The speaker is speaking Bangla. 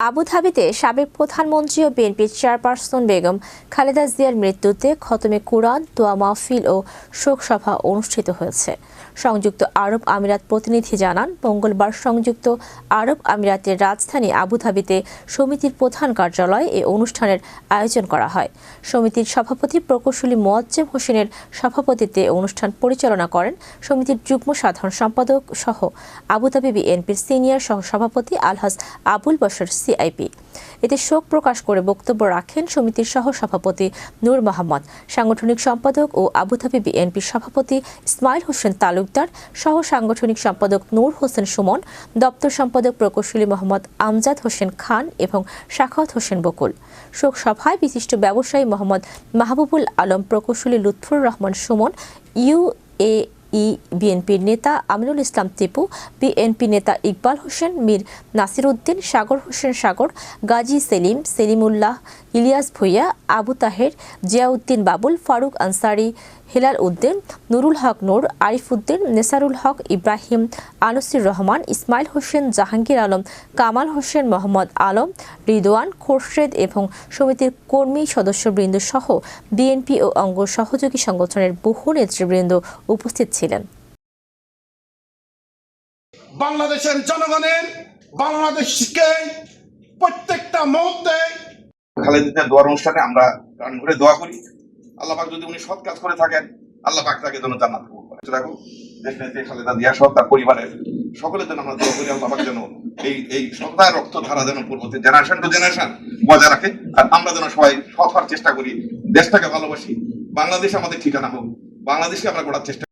আবুধাবিতে সাবেক প্রধানমন্ত্রী ও বিএনপির চেয়ারপারসন বেগম খালেদা জিয়ার মৃত্যুতে খতমে কুরআন, দোয়া মাহফিল ও শোকসভা অনুষ্ঠিত হয়েছে। সংযুক্ত আরব আমিরাত প্রতিনিধি জানান, মঙ্গলবার সংযুক্ত আরব আমিরাতের রাজধানী আবুধাবিতে সমিতির প্রধান কার্যালয়ে এই অনুষ্ঠানের আয়োজন করা হয়। সমিতির সভাপতি প্রকৌশলী মোয়াজ্জেম হোসেনের সভাপতিত্বে অনুষ্ঠান পরিচালনা করেন সমিতির যুগ্ম সাধারণ সম্পাদক সহ আবুধাবি বিএনপির সিনিয়র সহ সভাপতি আলহাজ আবুল বশর সিআইপি। এতে শোক প্রকাশ করে বক্তব্য রাখেন সমিতির সহ সভাপতি নূর মোহাম্মদ সাংগঠনিক সম্পাদক ও আবুধাবি বিএনপির সভাপতি ইসমাইল হোসেন তালুকদার সহ সাংগঠনিক সম্পাদক নূর হোসেন সুমন, দপ্তর সম্পাদক প্রকৌশলী মোহাম্মদ আমজাদ হোসেন খান এবং শাখাওয়াত হোসেন বকুল। শোক সভায় বিশিষ্ট ব্যবসায়ী মোহাম্মদ মাহবুবুল আলম, প্রকৌশলী Lutfur Rahman Sumon, U A E বিএনপির নেতা আমিনুল ইসলাম টিপু, বিএনপি নেতা ইকবাল হোসেন, মীর নাসির উদ্দিন সাগর হোসেন সাগর, গাজী সেলিম, সেলিমুল্লাহ, ইলিয়াস ভুইয়া, আবু তাহের, জিয়াউদ্দিন বাবুল, ফারুক আনসারি হেলাল উদ্দিন নুরুল হক নূর আরিফ উদ্দিন নেসারুল হক ইব্রাহিম আনসির রহমান ইসমাইল হোসেন জাহাঙ্গীর আলম কামাল হোসেন মোহাম্মদ আলম রিদওয়ান খোরশেদ এবং সমিতির কর্মী সদস্যবৃন্দ সহ বিএনপি ও অঙ্গ সহযোগী সংগঠনের বহু নেতৃবৃন্দ উপস্থিত ছিলেন। বাংলাদেশের জনগণের বাংলাদেশকে প্রত্যেকটা মুহূর্তে খালেদিনের দোয়ার অনুষ্ঠানে আমরা প্রাণ ভরে দোয়া করি। আল্লাহ পাক যদি উনি সৎ কাজ করে থাকেন, আল্লাহ পাক তাকে যেন জান্নাত কবুল করে। রাখো দেশ নেত্রী খালেদা জিয়া সহ তার পরিবারের সকলের জন্য আমরা দোয়া করি, আল্লাহ পাক যেন এই এই সদায় রক্ত ধারা যেন পূর্বতে জেনারেশন টু জেনারেশন বজায় রাখে, আর আমরা যেন সবাই সৎ হওয়ার চেষ্টা করি, দেশটাকে ভালোবাসি, বাংলাদেশ আমাদের ঠিকানা হোক বাংলাদেশে আমরা গড়ার চেষ্টা